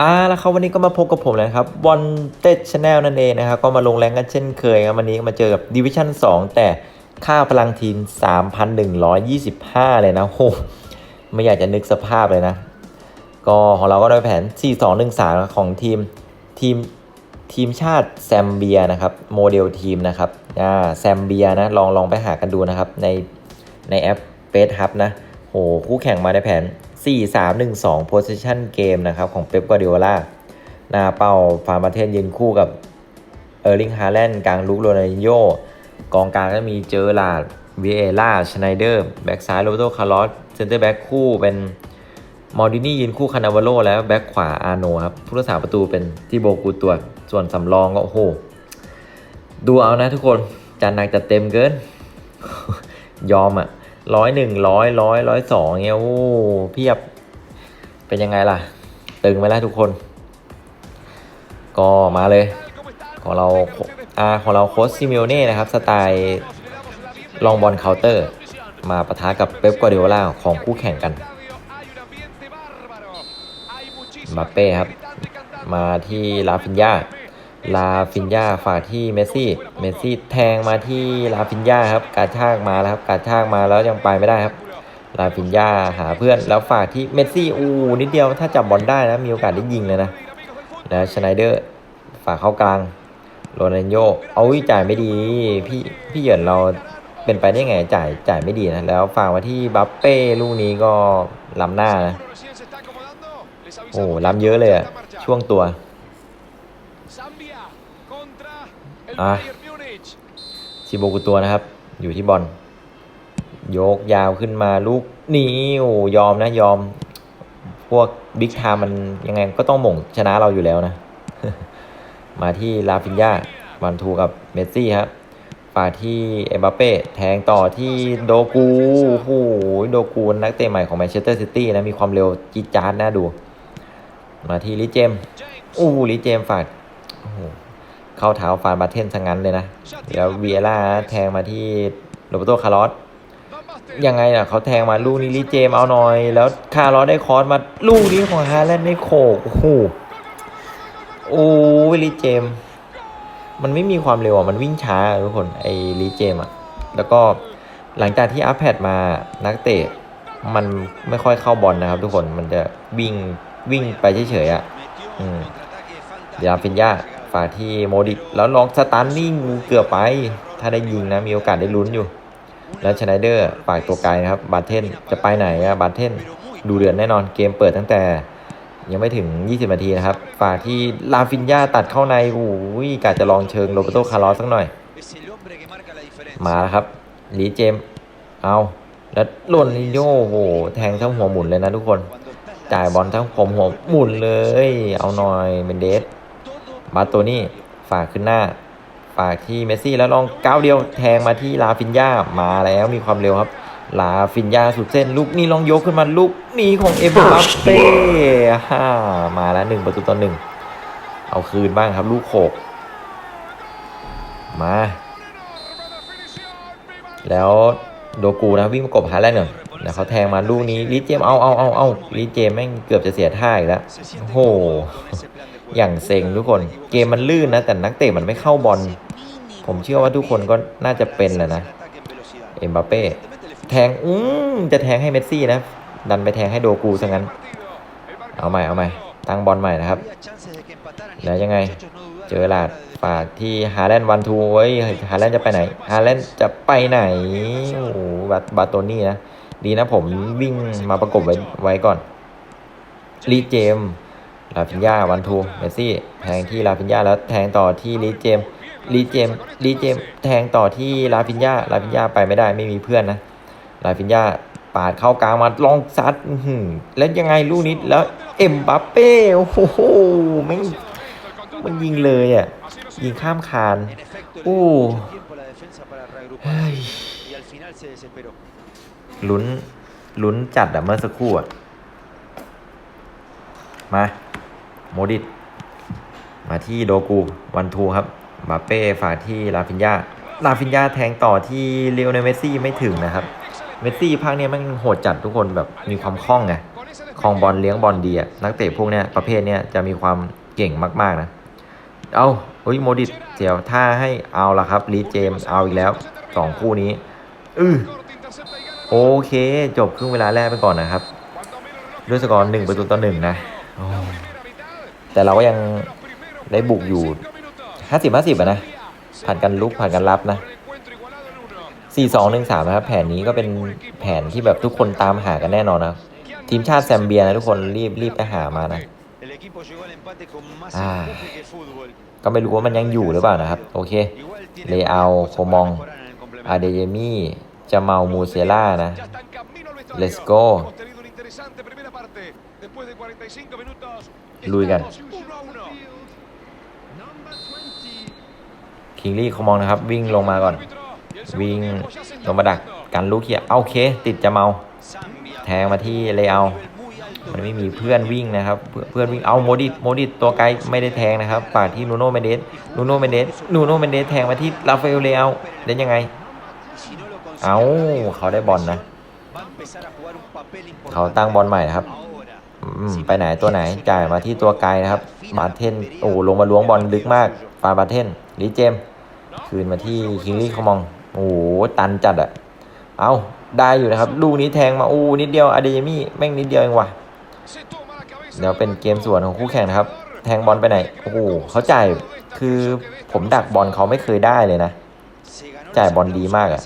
อ่าแล้วครับวันนี้ก็มาพบกับผมแล้วครับบอลเต็ดชาแนลนั่นเองนะครับก็มาลงแรงกันเช่นเคยครับวันนี้มาเจอกับดิวิชั่น2 แต่ค่าพลังทีม 3,125 เลยนะโหไม่อยากจะนึกสภาพเลยนะ ก็ของเราก็ได้แผน 4-2-1-3 ของทีมทีมทีมชาติแซมเบียนะครับโมเดลทีมนะครับอ่าแซมเบียนะลองลองไปหากันดูนะครับในในแอปเฟสฮับนะโหคู่แข่งมาในแผน 4-3-1-2 position game นะครับของเป๊ปกวาร์ดิโอลาหน้าเป้าฟาร์มาเทนยืนคู่กับเออร์ลิงฮาแลนด์กลางลุกโรนัลโยกองกลางก็มีเจอร์ลาดวีเอล่าชไนเดอร์ แบ็กซ้ายโรเบโตคาร์ลอสเซนเตอร์แบ็กคู่เป็นมอร์ดินี่ยืนคู่คานาวาโลแล้วแบ็คขวาอาโนครับผู้รักษาประตูเป็นที่โบกูตัว ส่วนสำรองก็โอ้โห ดูเอานะทุกคนจานหนักจัดเต็มเกิน ยอมอะ ร้อยหนึ่งร้อยร้อยร้อยสองเงี้ยโอ้เพียบเป็นยังไงล่ะ ตึงไปแล้วทุกคน ก็มาเลย ของเราอาของเราโค้ชซิมิโอเน่นะครับ สไตล์ลองบอลเคาน์เตอร์ มาปะทะกับเป๊ปกัวาร์ดิโอลาของคู่แข่งกันมบัปเป้ครับ มาที่ลาฟินยา ลาฟินยาฝากที่เมสซี่ เมสซี่แทงมาที่ลาฟินยาครับ การชากมาแล้วครับ การชากมาแล้วยังไปไม่ได้ครับ ลาฟินยาหาเพื่อนแล้วฝากที่เมสซี่ อู้นิดเดียวถ้าจับบอลได้นะ มีโอกาสได้ยิงเลยนะ แล้วชไนเดอร์ฝากเข้ากลาง โรนันโยเอาวิจ่ายไม่ดี พี่พี่เหยินเราเป็นไปได้ไงจ่ายจ่ายไม่ดีนะ แล้วฝากมาที่บัปเป้ลูกนี้ก็ล้ำหน้านะ โอ้ล้ำเยอะเลยอะช่วงตัว อะชิโบกุตัวนะครับ อยู่ที่บอลโยกยาวขึ้นมาลูกนี้โอ้ยอมนะยอม พวกบิ๊กทม์มันยังไงก็ต้องหม่งชนะเราอยู่แล้วนะ มาที่ลาฟินยาวันทูกับเมสซี่ครับฝากที่เอ็มบัปเป้แทงต่อที่โดกูโอ้โหโดกูนักเตะใหม่ของแมนเชสเตอร์ซิตี้นะ มีความเร็วจี๊ดจ๊าดน่าดู มาที่ลิเจมส์อู้ลิเจมฝากโอ้โห เข้าเท้าฟานบาเทนซะงั้นเลยนะ แล้วเวียร่าแทงมาที่โรเบโตคาร์ลอสยังไงล่ะเขาแทงมาลูกนี้ลิเจมเอาหน่อย แล้วคาร์ลอสได้คอร์สมาลูกนี้ของฮาแลนด์ไม่โขกโอ้โหโอ้ลิเจม มันไม่มีความเร็วอะมันวิ่งช้าทุกคนไอ้ลิเจมอะแล้วก็หลังจากที่อัพแพดมานักเตะมันไม่ค่อยเข้าบอลนะครับ ทุกคนมันจะวิ่งวิ่งไปเฉยๆอะอืมเดี๋ยวฟินยา ฝากที่โมดิกแล้วลองสตันนิ่งเกือบไป ถ้าได้ยิงนะมีโอกาสได้ลุ้นอยู่ แล้วชไนเดอร์ฝากตัวไกลนะครับบาเทนจะไปไหนอะบาเทนดูเดือนแน่นอนเกมเปิดตั้งแต่ ยังไม่ถึง 20 นาทีนะครับฝากที่ลาฟินยาตัดเข้าในโอ้ยกาจะลองเชิงโรเบโตคาร์ลอสสักหน่อย มาแล้วครับลีเจม เอาแล้วโรนลิโยโอ้โหแทงทั้งหัวหมุนเลยนะทุกคน จ่ายบอลทั้งผมหัวหมุนเลย เอาหน่อยเมนเดส มาตัวนี้ฝากขึ้นหน้า ฝากที่เมสซี่แล้วลองก้าวเดียวแทงมาที่ลาฟินยามาแล้วมีความเร็วครับ ลาฟินยาสุดเส้น ลูกนี้ลองยกขึ้นมาลูกนี้ของเอ็มบัปเป้ฮ่ามาแล้วหนึ่งประตูต่อหนึ่งเอาคืนบ้างครับลูกโขกมา แล้วโดกูนะวิ่งประกบฮาแลนด์หน่อยแล้วเขาแทงมาลูกนี้ลิเจมเอาเอาเอาเอาลิเจมแม่งเกือบจะเสียท่าอีกแล้วโอ้โห อย่างเซ็งทุกคนเกมมันลื่นนะ แต่นักเตะมันไม่เข้าบอล ผมเชื่อว่าทุกคนก็น่าจะเป็นแหละนะ เอ็มบัปเป้แทงอื้อจะแทงให้เมสซี่นะ ดันไปแทงให้โดกูซะงั้น เอาใหม่เอาใหม่ ตั้งบอลใหม่นะครับ แล้วยังไง เจอลาดฝากที่ฮาแลนด์วันทูเว้ยฮาแลนด์จะไปไหนฮาแลนด์จะไปไหนโอ้โหบาบาโตนี่นะ ดีนะผมวิ่งมาประกบไว้ไว้ก่อนลีเจม ลาฟินยาวันทูเมสซี่แทงที่ลาฟินยาแล้วแทงต่อที่ลีเจมลีเจมลีเจมแทงต่อที่ลาฟินยาลาฟินยาไปไม่ได้ไม่มีเพื่อนนะลาฟินยาปาดเข้ากลางมาลองซัดแล้วยังไงลูกนี้แล้วเอ็มบัปเป้โอ้โหม่งมันยิงเลยอะยิงข้ามคานโอ้ยลุ้นลุ้นจัดอะเมื่อสักครู่อะมา โมดิต มาที่โดกูวันทูครับบาเป้ฝากที่ลาฟินยาลาฟินยาแทงต่อที่เลโอเนเมสซี่ไม่ถึงนะครับ เมสซี่ภาคเนี้ยมันโหดจัดทุกคนแบบมีความคล่องไงคลองบอลเลี้ยงบอลดีอะนักเตะพวกเนี้ยประเภทเนี้ยจะมีความเก่งมาก ๆ นะ เอาเฮ้ยโมดิตเสียวท่าให้เอาละครับลีเจมส์เอาอีกแล้วสองคู่นี้อือโอเค จบครึ่งเวลาแรกไปก่อนนะครับ ด้วยสกอร์หนึ่งประตูต่อหนึ่งนะ แต่เราก็ยังได้บุกอยู่ห้าสิบห้าสิบอะนะ ผ่านกันลุกผ่านกันรับนะสี่สองหนึ่งสามนะครับ แผนนี้ก็เป็นแผนที่แบบทุกคนตามหากันแน่นอนนะ ทีมชาติแซมเบียนะทุกคนรีบรีบไปหามานะ Ah. ก็ไม่รู้ว่ามันยังอยู่หรือเปล่านะครับ โอเค เลอาโคมอง อาเดเยมี่จะเมามูเซล่านะ Let's go ลุยกันคิงลี่เขามองนะครับ วิ่งลงมาก่อน วิ่งลงมาดักกันลูกเขียเอาเคติดจะเมา แทงมาที่เลอามันไม่มีเพื่อนวิ่งนะครับ เพื่อนวิ่งเอาโมดิตโมดิตตัวไกลไม่ได้แทงนะครับปาดที่นูโน่เมเดสนูโน่เมเดสนูโน่เมเดสแทงมาที่ราฟาเอลเลอาเล่นยังไง เอาเขาได้บอลนะ เขาตั้งบอลใหม่นะครับ ไปไหนตัวไหนจ่ายมาที่ตัวไกลนะครับ บาเทนโอ้ลงมาล้วงบอลลึกมาก ฟาบาเทนลิเจม คืนมาที่คิงลี่คอมอง โอ้โหตันจัดอะเอาได้อยู่นะครับ ลูกนี้แทงมาอู้นิดเดียวอะเดยมี่แม่งนิดเดียวเองว่ะเดี๋ยวเป็นเกมส่วนของคู่แข่งนะครับ แทงบอลไปไหน โอ้โหเขาจ่ายคือผมดักบอลเขาไม่เคยได้เลยนะ จ่ายบอลดีมากอะ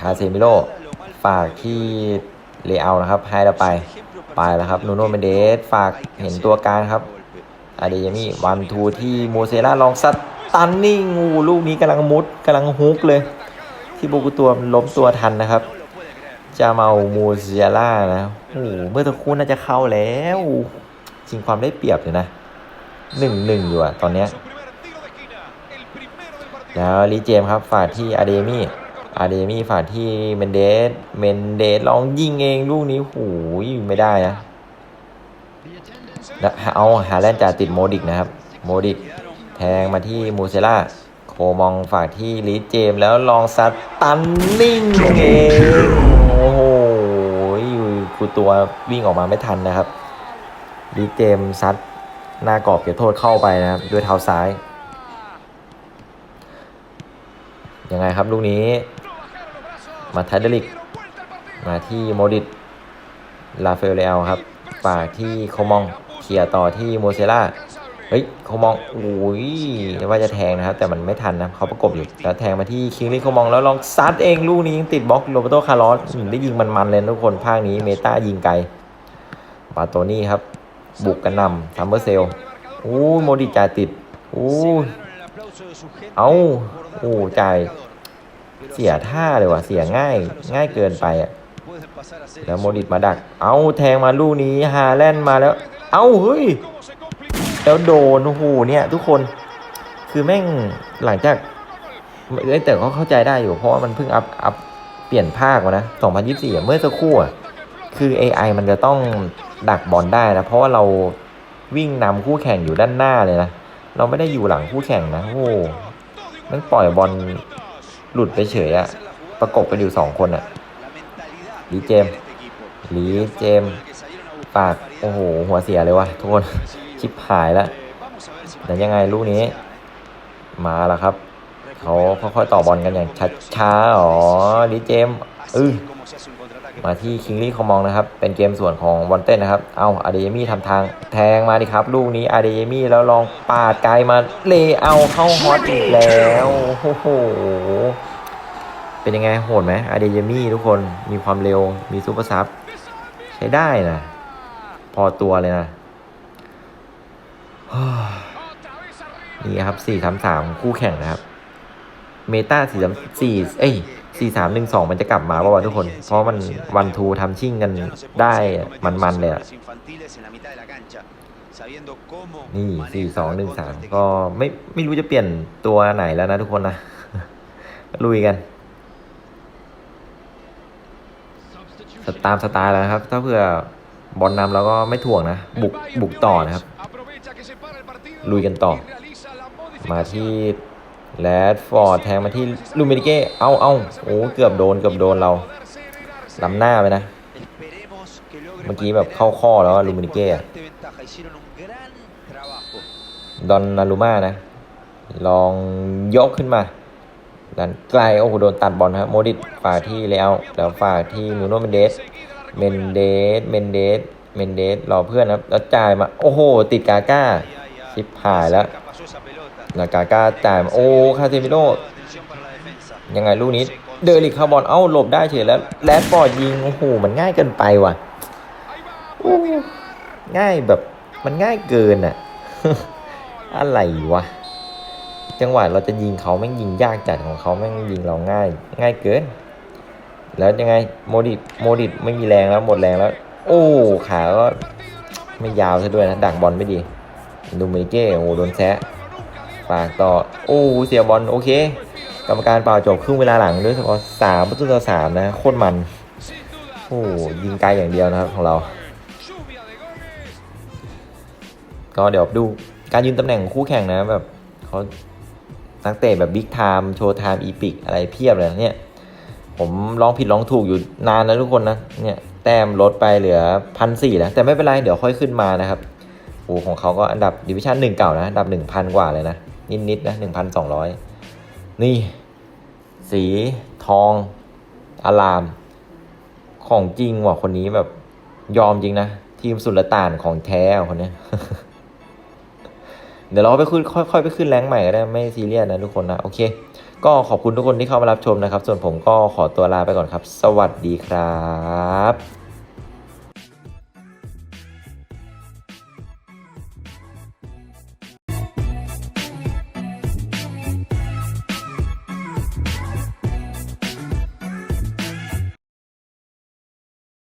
คาเซมิโร่ฝากที่ เลเอานะครับ ให้เราไป ไปแล้วครับ นูโนเมเดส ฝากเห็นตัวกางครับ อาเดยามี่วันทูที่โมเซล่าลองสตันนิ่งูลูกนี้กำลังมุดกำลังฮุกเลย ที่โบกุตัวล้มตัวทันนะครับ จะมาเอาโมเซล่านะโอ้เมื่อตะคู่น่าจะเข้าแล้วจริงความได้เปรียบเลยนะหนึ่งหนึ่งอยู่อะตอนเนี้ยแล้วลีเจมครับฝากที่อาเดมี่ อาเดมี่ฝากที่เมนเดส เมนเดสลองยิงเองลูกนี้หูยไม่ได้นะเอาหาแลนด์จ่าติดโมดิกนะครับ โมดิกแทงมาที่มูเซล่าโคมองฝากที่ลีเจมแล้วลองซัดตันนิ่งเองโอ้โหกูตัววิ่งออกมาไม่ทันนะครับลีเจมซัดหน้ากรอบเขตโทษเข้าไปนะครับ ด้วยเท้าซ้ายยังไงครับลูกนี้ มาไทเดลิก มาที่โมดิตลาเฟลเลลครับฝากที่โคมองเคลียร์ต่อที่โมเซล่าเฮ้ยโคมองโอ้ยว่าจะแทงนะครับ แต่มันไม่ทันนะเขาประกบอยู่แล้วแทงมาที่คิงลี่โคมองแล้วลองซัดเองลูกนี้ยังติดบล็อกโรเบโตคาร์ลอสอืมได้ยิงมันๆเลยทุกคนภาคนี้เมตายิงไกลบาโตนี่ครับ บุกกันนำทัมเบอร์เซลโอ้ยโมดิจ่ายติดโอ้ยเอาโอ้จ่าย เสียท่าเลยว่ะเสียง่ายง่ายเกินไปอะแล้วโมดิตมาดัก เอาแทงมาลูกนี้ฮาแลนด์มาแล้ว เอาเฮ้ย แล้วโดนโอ้โหเนี่ย ทุกคน คือแม่งหลังจากเอ้ยแต่ก็เข้าใจได้อยู่เพราะว่ามันเพิ่งอัพอัพเปลี่ยนภาคมานะ 2024 เมื่อสักครู่อะคือ AI มันจะต้องดักบอลได้นะ เพราะว่าเราวิ่งนำคู่แข่งอยู่ด้านหน้าเลยนะ เราไม่ได้อยู่หลังคู่แข่งนะ โอ้มันปล่อยบอล หลุดไปเฉยอะประกบกันอยู่สองคนอะลีเจมลีเจม ปาก โอ้โห หัวเสียเลยวะทุกคน ชิบหายแล้วแต่ยังไงลูกนี้ มาแล้วครับ เขาค่อยๆต่อบอลกันอย่างช้าๆ อ๋อลีเจม อือ มาที่คิงลี่คอมองนะครับ เป็นเกมส่วนของวอนเต้นนะครับ เอาอาเดยมี่ทำทางแทงมาดิครับ ลูกนี้อาเดยมี่แล้วลองปาดไกลมาเลเอาเข้าฮอตอีกแล้วโอ้โหเป็นยังไงโหดไหมอาเดยมี่ทุกคนมีความเร็วมีซูเปอร์ซับใช้ได้นะ พอตัวเลยนะนี่ครับสี่สามสามคู่แข่งนะครับ เมตาสี่สามสี่เอ้ย สี่สามหนึ่งสองมันจะกลับมาป่าวะทุกคน เพราะมันวันทูทำชิ่งกันได้มันๆเลยอะนี่สี่สองหนึ่งสามก็ไม่ไม่รู้จะเปลี่ยนตัวไหนแล้วนะทุกคนนะ ลุยกันตามสไตล์แล้วนะครับ ถ้าเผื่อบอลนำแล้วก็ไม่ถ่วงนะ บุกบุกต่อนะครับ ลุยกันต่อ มาที่ แรดฟอร์ดแทงมาที่ลูมินิเก้ เอาเอาโอ้เกือบโดนเกือบโดนเราล้ำหน้าไปนะ เมื่อกี้แบบเข้าข้อแล้วลูมินิเก้ดอนนารุมานะ ลองยกขึ้นมาดันไกลโอ้โหโดนตัดบอลครับโมดิตฝากที่แล้วแล้วฝากที่นูโนเมนเดสเมนเดสเมนเดสเมนเดสรอเพื่อนครับแล้วจ่ายมา โอ้โห ติดกาก้าชิปหายแล้ว แล้วกาก้าจ่ายมโอ้คาเซมิโลยังไงลูกนี้ เดอริกคาร์บอลเอ้าหลบได้เฉยแล้วแรดฟอร์ดยิงโอ้โหมันง่ายเกินไปว่ะง่ายแบบมันง่ายเกินอะ อะไรวะ จังหวะเราจะยิงเขาแม่งยิงยากจัดของเขาแม่งยิงเราง่าย ง่ายเกิน แล้วยังไงโมดิโมดิไม่มีแรงแล้วหมดแรงแล้ว โอ้ขาก็ไม่ยาวซะด้วยนะดักบอลไม่ดีดูมิเก้โอ้โดนแซะ ฝากต่อ โอ้เสียบอลโอเค กรรมการเปล่าจบครึ่งเวลาหลังด้วยสกอร์สามประตูต่อสามนะโคตรมัน โอ้ยิงไกลอย่างเดียวนะครับของเรา ก็เดี๋ยวดูการยืนตำแหน่งของคู่แข่งนะแบบเขานักเตะแบบบิ๊กไทม์โชว์ไทม์อีพิกอะไรเพียบเลยเนี่ยผมลองผิดลองถูกอยู่นานนะทุกคนนะเนี่ยแต้มลดไปเหลือพันสี่แล้วแต่ไม่เป็นไร เดี๋ยวค่อยขึ้นมานะครับโอ้ของเขาก็อันดับดิวิชั่นหนึ่งเก่านะ อันดับหนึ่งพันกว่าเลยนะ นิดๆนะหนึ่งพันสองร้อยนี่ สีทองอลาม ของจริงว่ะคนนี้แบบยอมจริงนะ ทีมสุลต่านของแท้อะคนนี้เดี๋ยวเราไปขึ้นค่อยๆไปขึ้นแรงใหม่ก็ได้ไม่ซีเรียสนะทุกคนนะ โอเค ก็ขอบคุณทุกคนที่เข้ามารับชมนะครับ ส่วนผมก็ขอตัวลาไปก่อนครับ สวัสดีครับ